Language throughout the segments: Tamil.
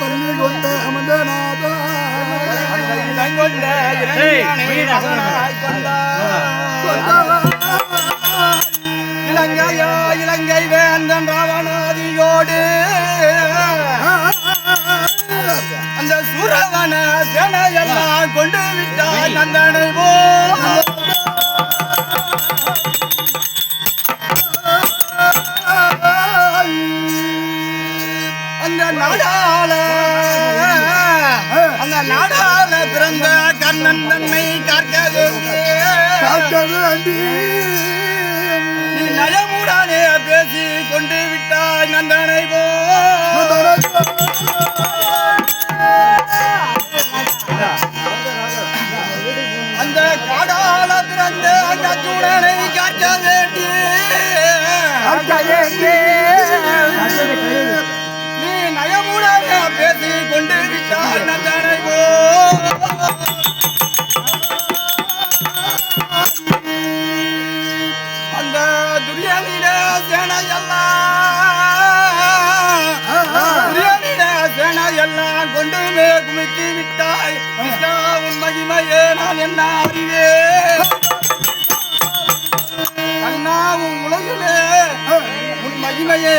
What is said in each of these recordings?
பள்ளி கொண்ட கொண்டார். இலங்கையோ இலங்கை வேந்தன் ராவணாதியோடு. அந்த சூரவன சேனையெல்லாம் கொண்டு விட்டாய் நந்தனை போ நாடால அந்த நாடால பிறந்த கண்ணன் தன்னை காக்க வேண்டிய நீ நயமுடனே பேசி கொண்டு விட்டாய் நந்தனை போ. அந்த காடால பிறந்த அந்த சூழலை காக்க வேண்டி அந்த துரியனிட சேனையெல்லாம் துரியனிட சேனையெல்லாம் கொண்டு மே குமித்து விட்டாய் உன் மகிமையே நான் என்ன அறிவேன் கண்ணா உலகிலே உன் மகிமையே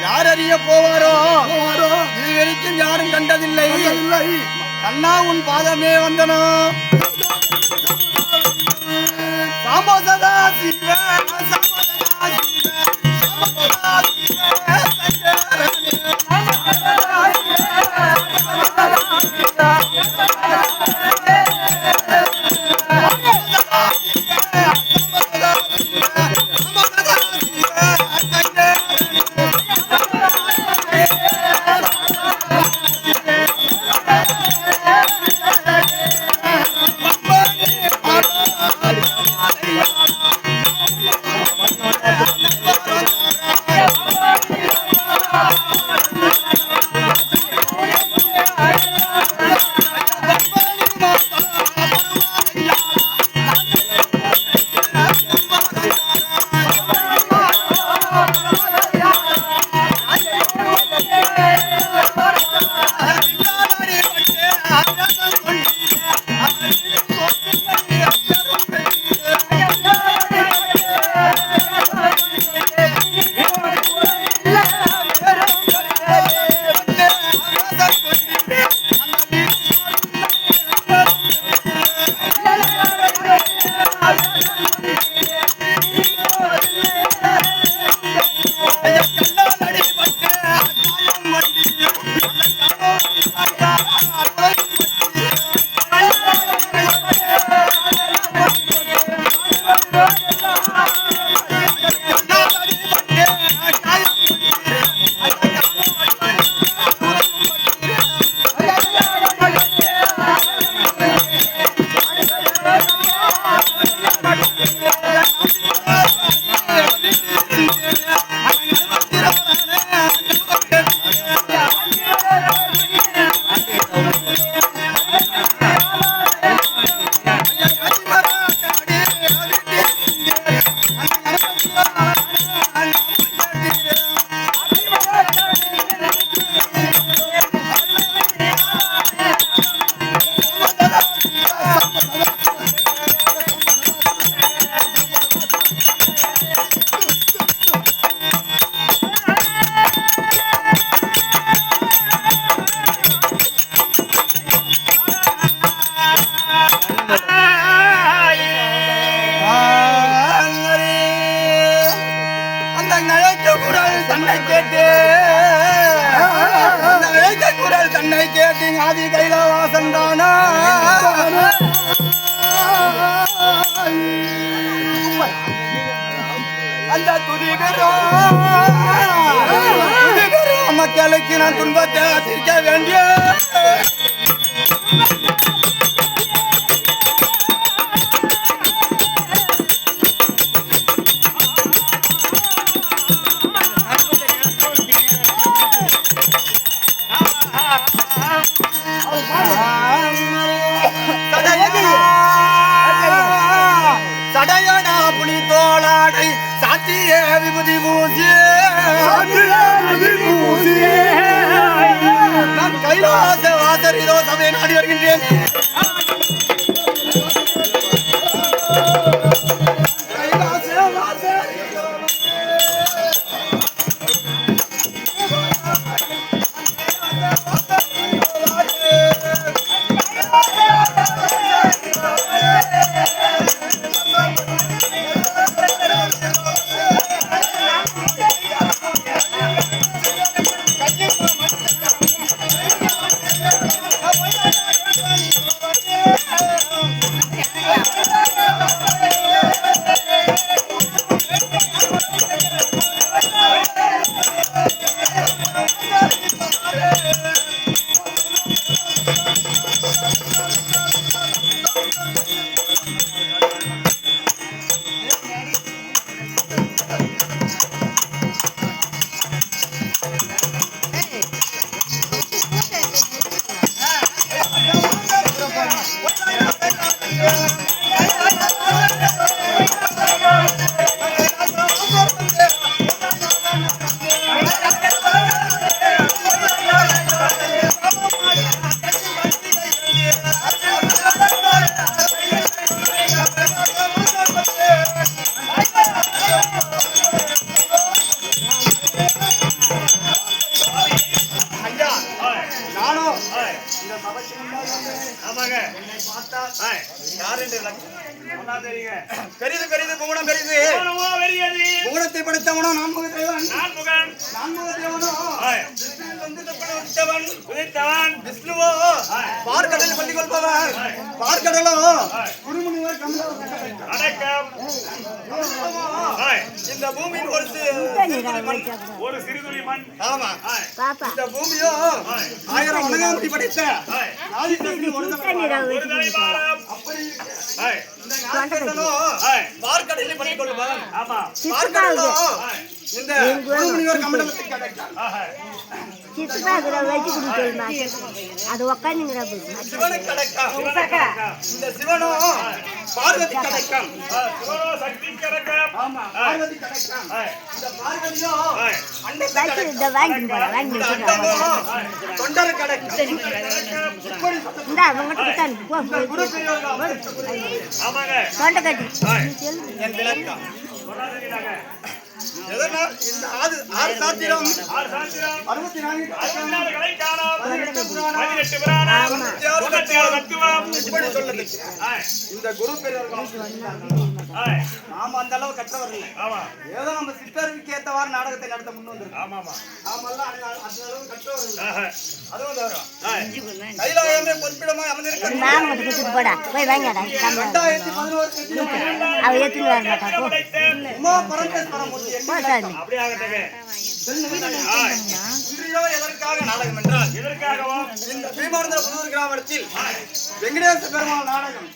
யார் அறிய போவாரோ? போவாரோ? வரைக்கும் யாரும் கண்டதில்லை. கண்ணா உன் பாதமே வந்தனோ? சாம்போ சதா சிவ சாம்போ சதா சிவ சாம்போ சதா சிவ. அந்த துதி பெறும் துதி மக்களுக்கு நான் துன்பத்தை ஆசிரிக்க வேண்டிய நான்முக தேவன் நான் முகன் நான்முக தேவனோ விஷ்ணுவோ. பார்க்கடலில் பள்ளி கொள்பவன் பார்க்கடலோ. குருமுனிவர் அடக்கம் இந்த பூமியில் ஒரு. ஒரு சிறுதுளி மண். ஆமா. ஆய், இந்த பூமியோ ஆயிரம் வணங்காமட்டி படைத்த அப்படி பார்க்கடலில் ஆமா. பார்க்கடலோ. இந்த முனிவர் கமண்டலத்துக்கு கிடைத்தார் கிட்டமா இருக்கிற வயிற்று குடிக்கணுமா எதனால் இந்த ஆறு ஆறு சாத்திரம்? அறுபத்தி நான்கு இப்படி சொல்லதுக்கு ஆய், இந்த குரு பெரியவர்கள் நாம அந்த அளவு கற்றவர்கள் இல்லை. ஆமா ஏதோ நம்ம சித்தருக்கு ஏத்தவாறு நாடகத்தை நடத்த முன் வந்திருக்கோம். ஆமா ஆமா நாமெல்லாம் அந்த அளவு இல்லை. அதுவும் கைலாயமே பொற்பிடமாய் நான் வந்து கொடுத்துட்டு போடா. போய் வாங்கிடா. ரெண்டாயிரத்தி பதினோரு தேதியிலே அவ ஏத்துன்னு வர மாட்டா. உமா எதற்காக நாடகம் என்றால் எதற்காகவும் இந்த பீமானந்த புதூர் கிராமத்தில் வெங்கடேச பெருமாள் நாடகம்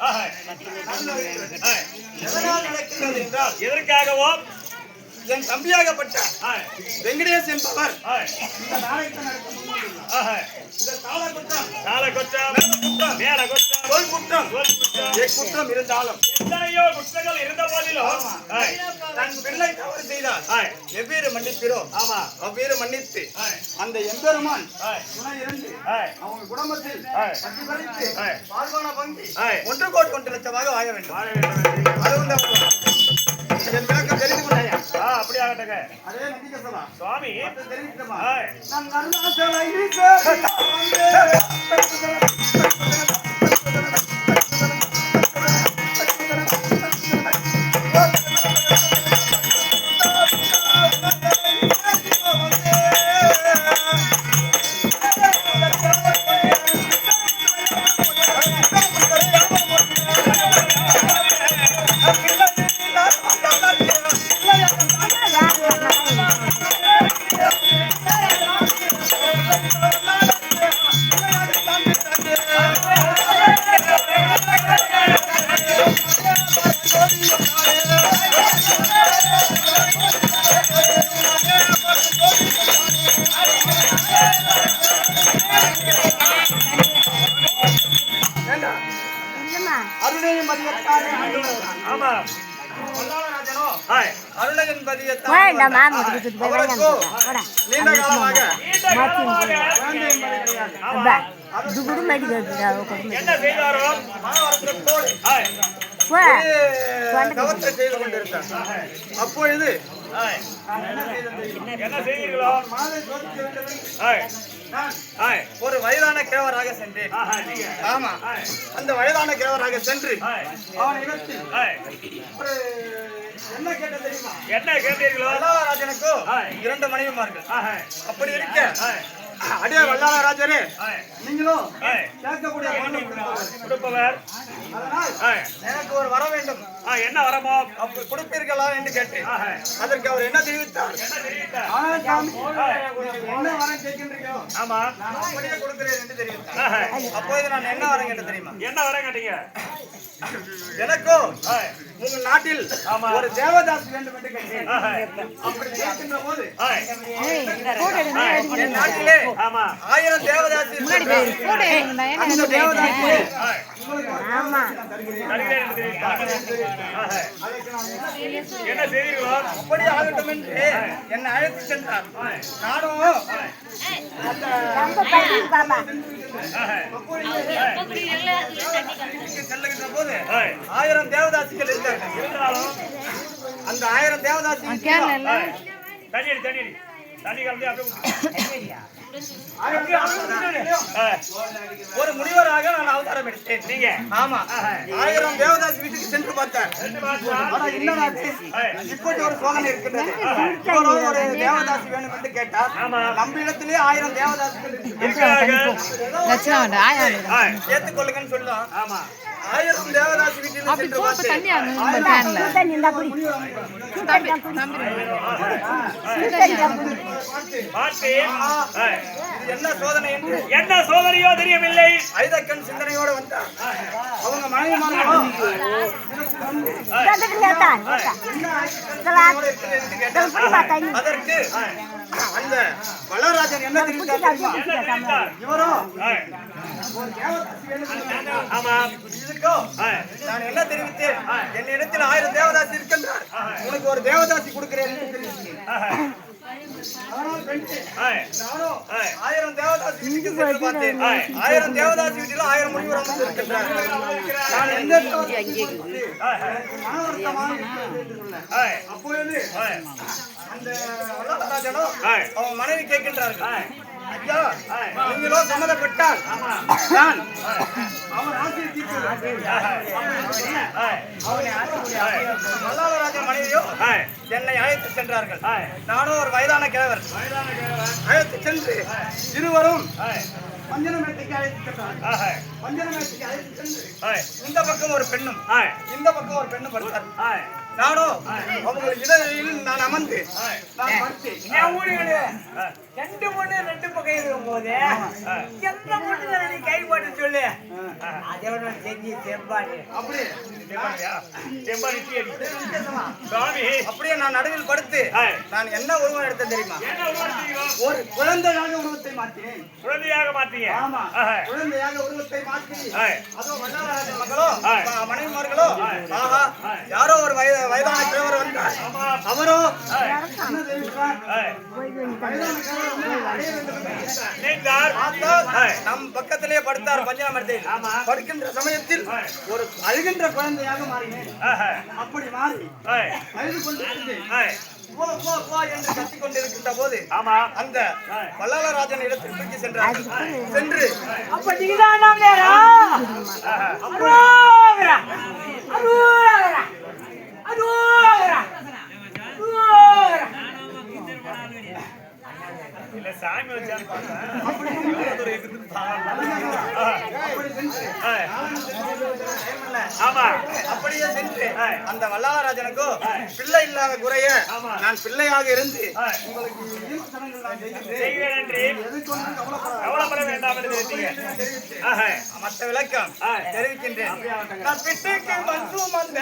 எதனால் நடக்கிறது என்றால் எதற்காகவும் என் தம்பியாகப்பட்ட ஆய், வெங்கடேஷ் என்பவர் ஆய், இந்த நாடகத்தை நடத்த முன்வந்துள்ளார். கால கொற்றம். கொற்றம். இருந்தாலும். எத்தனையோ குற்றங்கள் இருந்த போதிலும். தன் பிள்ளை தவறு செய்தார் ஆய், எவ்வேறு மன்னிப்பிரோ ஆமா. அவ்வேறு மன்னித்து அந்த எம்பெருமான் துணை இருந்து அவங்க குடும்பத்தில் ஆய். வாழ்வான பங்கி. ஒன்று கோடி ஒன்று லட்சமாக வாழ வேண்டும். வாழ வேண்டும். அது வந்து என் விளக்கம் தெரிந்து அப்படி ஆகட்டங்க அதே நம்பிக்கை சொல்லலாம். சுவாமி. தெரிவிக்கமா ஆய், நான் கேட்குறா கொடுமை என்ன செய்தாரோ தவத்தை செய்து கொண்டிருந்தார் அப்பொழுது? என்ன செய்தீர்களோ? மாலை ஒரு வயதான கிழவராக சென்றேன். ஆமா. அந்த வயதான கிழவராக சென்று அவன் ஒரு என்ன கேட்ட தெரியுமா? என்ன கேட்டீர்களோ? வல்லாராஜனுக்கோ ஹாய். இரண்டு மனைவிமார்கள். அப்படி இருக்க அடியே வல்லாராஜரே ஹாய் நீங்களும் கேட்கக்கூடிய கொடுப்பவர். அதனால் எனக்கு ஒரு வர வேண்டும். என்ன வரமோ? கொடுப்பீர்களா என்று கேட்டேன். ஆஹா. அதற்கு அவர் என்ன தெரிவித்தார்? என்ன வரம் ஆமா. நான் அப்படியே கொடுக்கிறேன் என்று தெரிவித்தார். ஆஹா. அப்போது நான் என்ன வரம் கேட்டு தெரியுமா? என்ன வர கேட்டீங்க? எனக்கோ உங்க நாட்டில் ஆமா. ஒரு தேவதாஸ் வேண்டும் என்று கேட்டேன். ஆஹா. அப்படி கேட்கின்ற போது நாட்டிலே ஆமா. ஆயிரம் தேவதாசி அந்த தேவதாசி ஆமா. என்ன செய்தீர்களோ அப்படி ஆகட்டும் என்று என்னை அழைத்து சென்றார். நானும் செல்லுகின்ற போது ஆயிரம் தேவதாசிகள் இருந்தார்கள். இருந்தாலும் அந்த ஆயிரம் தேவதாசி தண்ணி அடி தண்ணி கலந்து ஒரு முனிவராக நான் அவதாரம் எடுத்தேன். நீங்க? ஆமா. ஆயிரம் தேவதாசி வீட்டுக்கு சென்று பார்த்தேன் ரெண்டு மாசம் ஆனா என்னடா இது? ஹாய் இப்படி ஒரு சோதனை இருக்கின்றது. ஒரு தேவதாசி வேணும் என்று கேட்டார். நம்ம இடத்திலே ஆயிரம் தேவதாசிகள் இருக்கிறார்கள். ஹாய் சேர்த்துக் கொள்ளுங்கன்னு சொல்லலாம் ஆமா. ஆயிரம் தேவதாசி வீட்டில் பார்த்தேன் சுடு தண்ணி குடி சுடு தண்ணி குடி இது என்ன சோதனை என்று? என்ன சோதனையோ தெரியவில்லை. ஐதக்கன் சிந்தனையோட வந்தார் அதற்கு அந்த வளராஜன் என்ன தெரிவித்தார் இவரோ ஆமா. நான் என்ன தெரிவித்தேன்? என் இடத்தில் ஆயிரம் தேவதாசி இருக்கின்றார். உனக்கு ஒரு தேவதாசி கொடுக்கிறேன் ஆயிரம் தேவதாசி. ஆயிரம் தேவதாசி வீட்டில் ஆயிரம். ஹாய். அப்பொழுது ஹாய். அந்த. அவன் மனைவி கேட்கின்றார்கள். ஐயா ஹாய். நீங்களோ சம்மதப்பட்டால் நான் அவன் ஆசையை மனைவியோ என்னை அழைத்து சென்றார்கள். நானும் ஒரு வயதான கிழவர். அழைத்து சென்று இருவரும் பஞ்சனமேட்டுக்கு அழைத்து ஹாய் பஞ்சனமேட்டுக்கு அழைத்து சென்று இந்த பக்கம் ஒரு பெண்ணும் இந்த பக்கம் ஒரு பெண்ணும் படுத்தார் நானும் அவங்க இதழில் நான் அமர்ந்து நான் ரெண்டு பொண்ணு ரெண்டு பக்கம் இருக்கும் போது எந்த பொண்ணு நீ கை போட்டு சொல்லு அதோட செஞ்சு செம்பாடு அப்படி செம்பாடியா செம்பாடி டீ அடி சுவாமி அப்படியே நான் நடுவில் படுத்து நான் என்ன உருவம் எடுத்தேன் தெரியுமா ஒரு குழந்தையாக உருவத்தை மாற்றினேன் குழந்தையாக மாத்தீங்க ஆமா குழந்தையாக உருவத்தை மாற்றி அதோ மகளோ மனைவிமார்களோ ஆஹா யாரோ ஒரு வயது வயதான கிழவர் வந்தார். அவரோ நம் பக்கத்திலே படுத்தார் பஞ்சநாமத்தில். படுக்கின்ற சமயத்தில். ஒரு அழுகின்ற குழந்தையாக மாறினேன். அப்படி மாறி அழுது கொண்டு என்று கத்திக் கொண்டிருக்கின்ற போது ஆமா. அந்த வல்லாளராஜன் இடத்தில் தூக்கி சென்றார்கள். சென்று. அப்ப நீதான் ஆஹா. இல்ல சாமி வச்சான்னு. ஆமா அப்படியே சென்று. அந்த வல்லாளராஜனுக்கோ பிள்ளை இல்லாத குறைய. நான் பிள்ளையாக இருந்து. கவலைப்பட வேண்டாம். மற்ற விளக்கம். தெரிவிக்கின்றேன் மற்றும் அந்த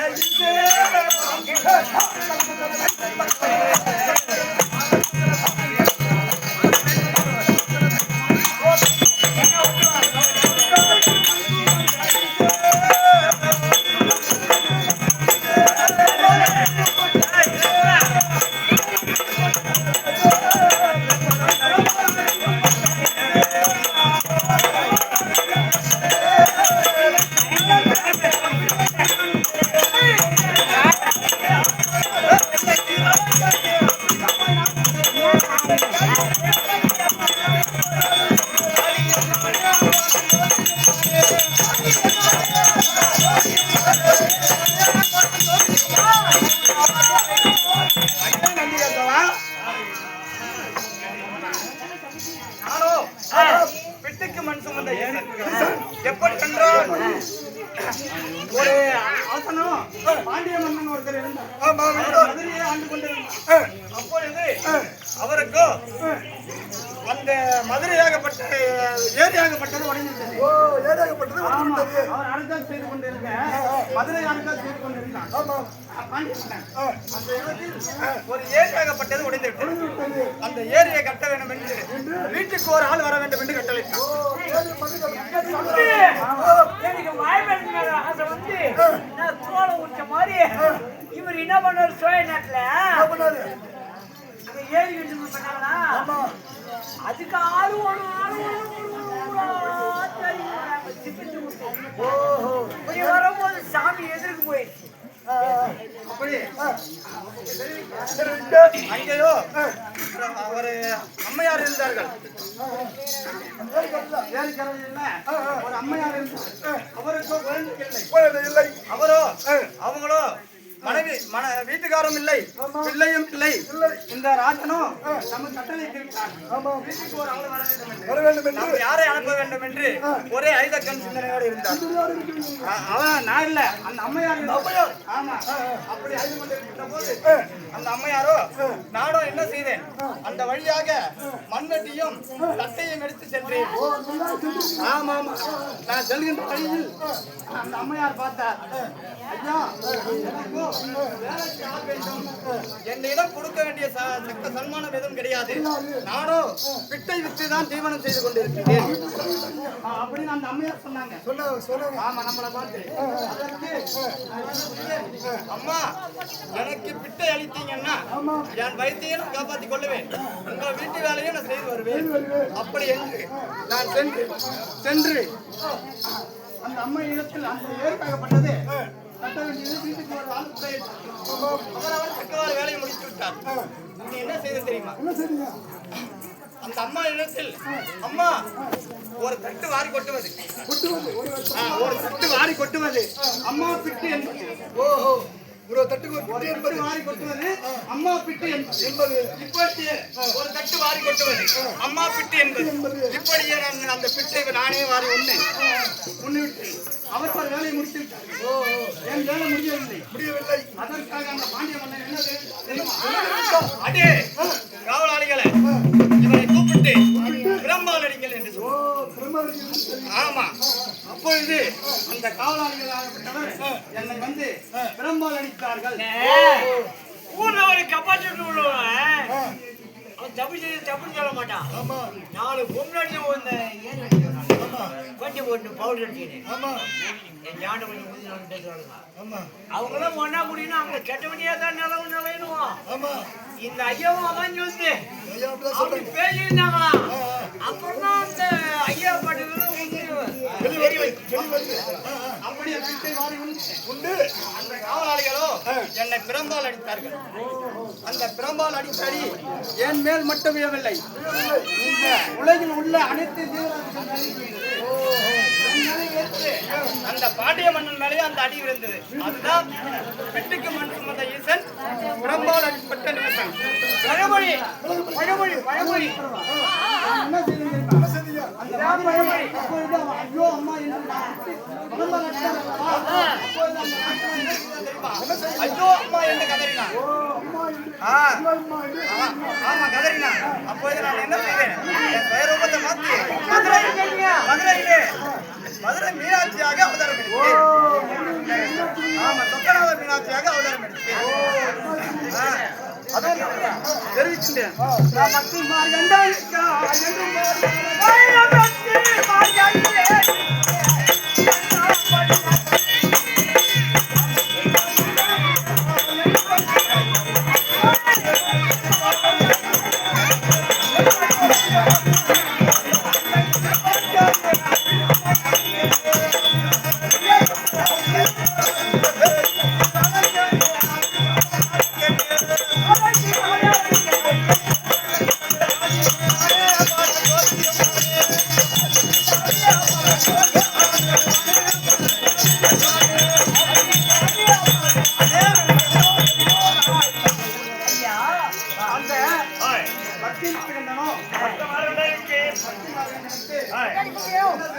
அந்த இடத்தில் ஒரு ஏரியாகப்பட்டது உடைந்து விட்டது அந்த ஏரியை கட்ட வேண்டும் என்று வீட்டுக்கு ஒரு ஆள் வர வேண்டும் என்று கட்டளையிட்டார் எனக்கு மேல ஆசை வந்து நான் தோலை உச்ச மாதிரி இவர் என்ன பண்ணாரு சோழ நாட்டுல ஏறி கட்டு பண்ணாங்களா அதுக்கு ஆளு ஒரு ஆளு வரும்போது சாமி எதிர்க்கு போயிடுச்சு அங்கேயோ ஒரு அம்மையார் இருந்தார்கள் ஒரு அம்மையார் இருந்தார் அவருக்கோ குழந்தை இல்லை அவரோ அவங்களோ மனைவி மன வீட்டுக்காரும் இல்லை. பிள்ளையும் இல்லை. இந்த ராஜனும் நம்ம கட்டளைக்கு ஆமா. வீட்டுக்கு ஒரு ஆள் வர வேண்டும் என்று யாரை அனுப்ப வேண்டும் என்று ஒரே ஐதக்கன் சிந்தனையோடு இருந்தார். அவன் நான் இல்ல அந்த அம்மையார். அம்மையார் ஆமா. அப்படி கொண்டிருக்கின்ற போது அந்த அம்மையாரோ நானும் என்ன செய்தேன்? அந்த வழியாக மண்வெட்டியும் தட்டையும் எடுத்து சென்றேன். ஆமா ஆமா. நான் செல்கின்ற வழியில் அந்த அம்மையார் பார்த்தார். ஐயா என்னிடம் கொடுக்க வேண்டிய ச- தக்க சன்மானம் எதுவும் கிடையாது. நானோ பிட்டை வித்து தான் தீவனம் செய்து கொண்டிருக்கிறேன். அப்படின்னு அந்த அம்மையார் சொன்னாங்க. சொன்னாங்க சொன்னாங்க ஆமா நம்மளை பார்த்து? அம்மா எனக்கு பிட்டை அளித்தீங்கன்னா என் நான் காப்பாற்றிக் கொள்ளுவேன். உங்க வீட்டு வேலையும் நான் செய்து வருவேன். அப்படி என்று நான் சென்று சென்று அந்த அம்மா இடத்தில் அந்த ஏற்பாகப்பட்டது கட்ட வேண்டியது வீட்டுக்கு ஒரு ஆள் கூட அவர் தக்கவாறு வேலையை முடித்து விட்டார் நீ என்ன செய்த தெரியுமா என்ன செய்றீங்க அந்த அம்மா இடத்தில் அம்மா ஒரு தட்டு வாரி கொட்டுவது. கொட்டுவது ஒரு தட்டு வாரி கொட்டுவது அம்மா பிட்டு என்பது. ஓஹோ ஒரு தட்டுக்கு ஒரு ஒரு என்பது வாரி கொட்டுவது அம்மா பிட்டு என்பது. என்பது ஒரு தட்டு வாரி கொட்டுவது அம்மா பிட்டு என்பது இப்படியே நான் அந்த பிட்டை நானே வாரி உண்ணேன். உண்ணி விட்டு அவர் ஒரு வேலையை முடித்து விட்டார் என் வேலை முடியவில்லை. முடியவில்லை. அதற்காக அந்த பாண்டிய மன்னன் என்ன செய்தார் தெரியுமா? அடே காவலாளிகளை இவரை கூப்பிட்டு பிரம்பால் அடிங்கள் என்று ஆமா. அப்பொழுது அந்த காவலாளிகள் ஆகப்பட்டவர் என்னை வந்து பிரம்பால் அடித்தார்கள் ஊர்ல உள்ளவன் அவன் தப்பு செய்ய தப்புன்னு சொல்ல மாட்டான். நாலு பொம்னாடி இந்த வண்டி போட்டு பவுடர் அடிச்சுன்னு என் கொஞ்சம் அவங்களாம் ஒன்னா முடியும்னா அவங்க கெட்ட வண்டியா தான் நிலவு நிலையணும் இந்த ஐயாவும் ஐயா அப்படிதான் அப்படி பேசியிருந்தாங்களாம். அப்புறம் தான் அந்த ஐயா பாட்டுகள் உண்டு அந்த காவலாளிகளோ என்னை பிரம்பால் அடித்தார்கள் அந்த பிரம்பால் அடித்த என் மேல் மட்டும் விழவில்லை இந்த உலகில் உள்ள அனைத்து அந்த பாண்டிய மன்னன் மேலேயே அந்த அடி விழுந்தது அதுதான் பெட்டுக்கு மண் சுமந்த ஈசன் பிரம்பால் அடிப்பட்ட நிமிஷம் பழமொழி பழமொழி பழமொழி பழமொழி ஐயோ அம்மா ஐயோ அம்மா என்று ஆமா, நான் என்ன செய்தேன் என் பெயரூபத்தை மாத்தி மதுரை மதுரையிலே மதுரை மீனாட்சியாக அவதாரம் எடுத்தேன் ஆமா சொக்கநாத மீனாட்சியாக அவதாரம் எடுத்தேன் தெரிவிக்கின்றேன் நான்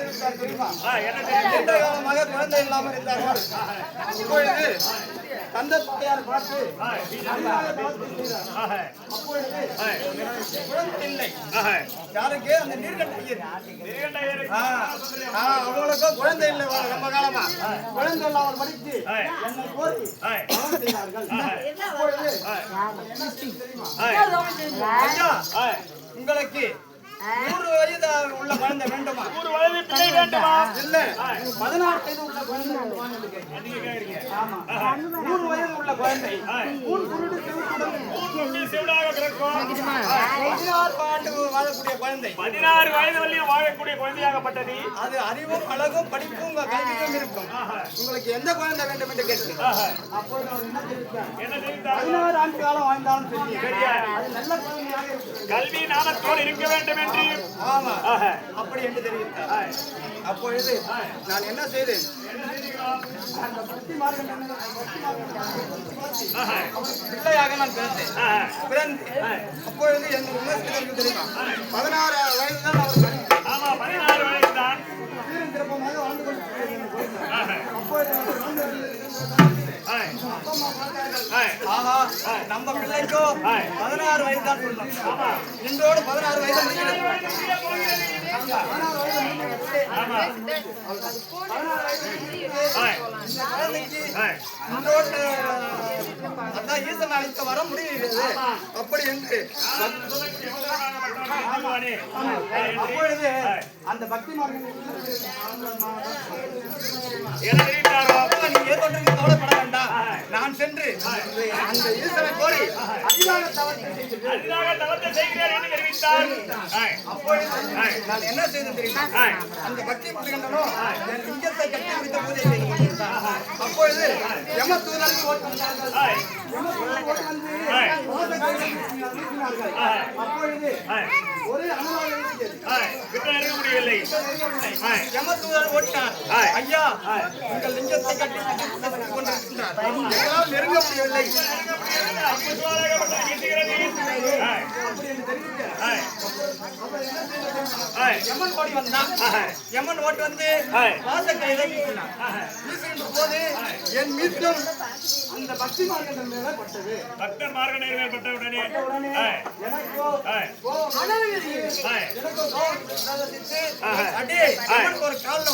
என்ன தெரியுமா? குழந்தை இல்லாமல் இருந்தார்கள்? இப்பொழுது தந்தை தாயார் பார்த்து. குழந்தை. யாருக்கு அந்த நீர்கண்டையர் அவங்களுக்கும் குழந்தை இல்லை ரொம்ப காலமா குழந்தை இல்லாமல் படித்து. என்னை கோரி. உங்களுக்கு நூறு வயது உள்ள குழந்தை வேண்டுமா? நூறு வயது பிள்ளை வேண்டுமா? இல்ல. பதினாறு வயது உள்ள குழந்தை ஆமா. நூறு வயது உள்ள குழந்தை. கூன் குருடு செவிட்டுடன் பூமி செவிடாக பிறக்கும் பதினாறு ஆண்டு வாழக்கூடிய குழந்தை. பதினாறு வயது வரையும் வாழக்கூடிய குழந்தையாகப்பட்டது. அது அறிவும் அழகும் படிப்பும் உங்க கல்வியும் இருக்கும். உங்களுக்கு எந்த குழந்தை வேண்டும் என்று கேட்டு தெரிவித்தார்? பதினாறு ஆண்டு காலம் வாழ்ந்தாலும்? அது நல்ல குழந்தையாக இருக்கும் கல்வி நாணத்தோடு இருக்க வேண்டும் என்று ஆமா. ஆஹா. அப்படி என்று தெரிவித்தார். அப்பொழுது நான் என்ன செய்தேன்? அந்த பக்தி மார்க்கம். பிள்ளையாக நான் பிறந்தேன். பிறந்து அப்பொழுது என் விமர்சனத்திற்கு தெரியுமா? பதினாறு வயது தான் அவர். ஆமா பதினாறு வயது தான் சிறப்புமாக வாழ்ந்து. அப்பொழுது ஆஹா. நம்ம பிள்ளைக்கோ பதினாறு வயது தான் சொல்லலாம் இன்றோடு பதினாறு வயது அதான் ஈசன் அளித்த வர முடிகிறது அப்படி என்று அப்பொழுது அந்த பக்தி மார்க்கம் நீ கவலைப்பட நான் சென்று அந்த ஈசனை கோரி அதிகார தவத்தை செய்கிறேன். என்று தெரிவித்தார். அப்பொழுது நான் என்ன செய்தேன் தெரியுமா? அந்த பக்தி முருகனோ என் லிங்கத்தை கட்டி முடித்த பூஜை செய்து கொண்டிருந்தார். அப்பொழுது யம தூதன். அப்பொழுது ஒரே அனுபவம் யமதூதன் ஓட்டினார். ஐயா உங்கள் லிங்கத்தை கட்டி நெருங்க முடியவில்லை. யமன் ஓடி வந்தான். யமன் ஓடி வந்து போது என் மீட்டும் அந்த பக்தி மார்க்கத்தின் மேல பட்டது. பக்தர் மார்க்க நிறைவேற்பட்ட உடனே. எனக்கோ. எனக்கோ. அடே ஒரு கால்ல.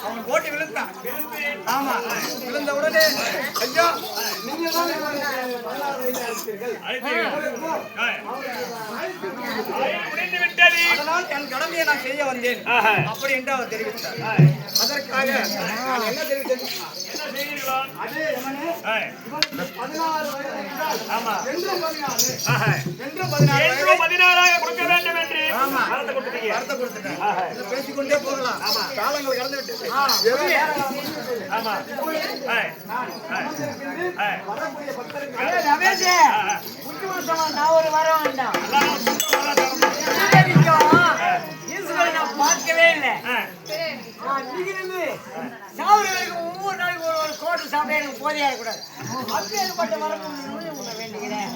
அவன் விழுந்தான். ஆமா. விழுந்த உடனே ஐயா நீங்க தான். முடிந்து விட்டது அதனால் என் கடமையை நான் செய்ய வந்தேன். அப்படி என்று அவர் தெரிவித்தார். அதற்காக என்ன தெரிவித்தேன்? என்ன செய்தீர்களோ அதே. இவன் பதினாறு வயது என்றால் ஆமா என்றும் பதினாறு. என்றும் பதினாறு என்றும் பதினாறாக கொடுக்க வேண்டும் என்று ஆமா. வரத்தை கொடுத்துட்டீங்க வார்த்தை கொடுத்துட்டேன் இதை பேசிக்கொண்டே போகலாம் காலங்கள் கடந்து விட்டது? ஆமா. வரக்கூடிய பக்தருக்கு ஏய், ரமேஷ் வருஷம் நான் ஒரு வர வேண்டாம் பார்க்கவே இல்லை. இங்கிருந்து சாவுறதுக்கு ஒவ்வொரு நாளைக்கு ஒரு ஒரு கோட்டு சாப்பிட எனக்கு போதையா இருக்கக்கூடாது அப்பேற்பட்ட வரப்பு உங்களை வேண்டுகிறேன்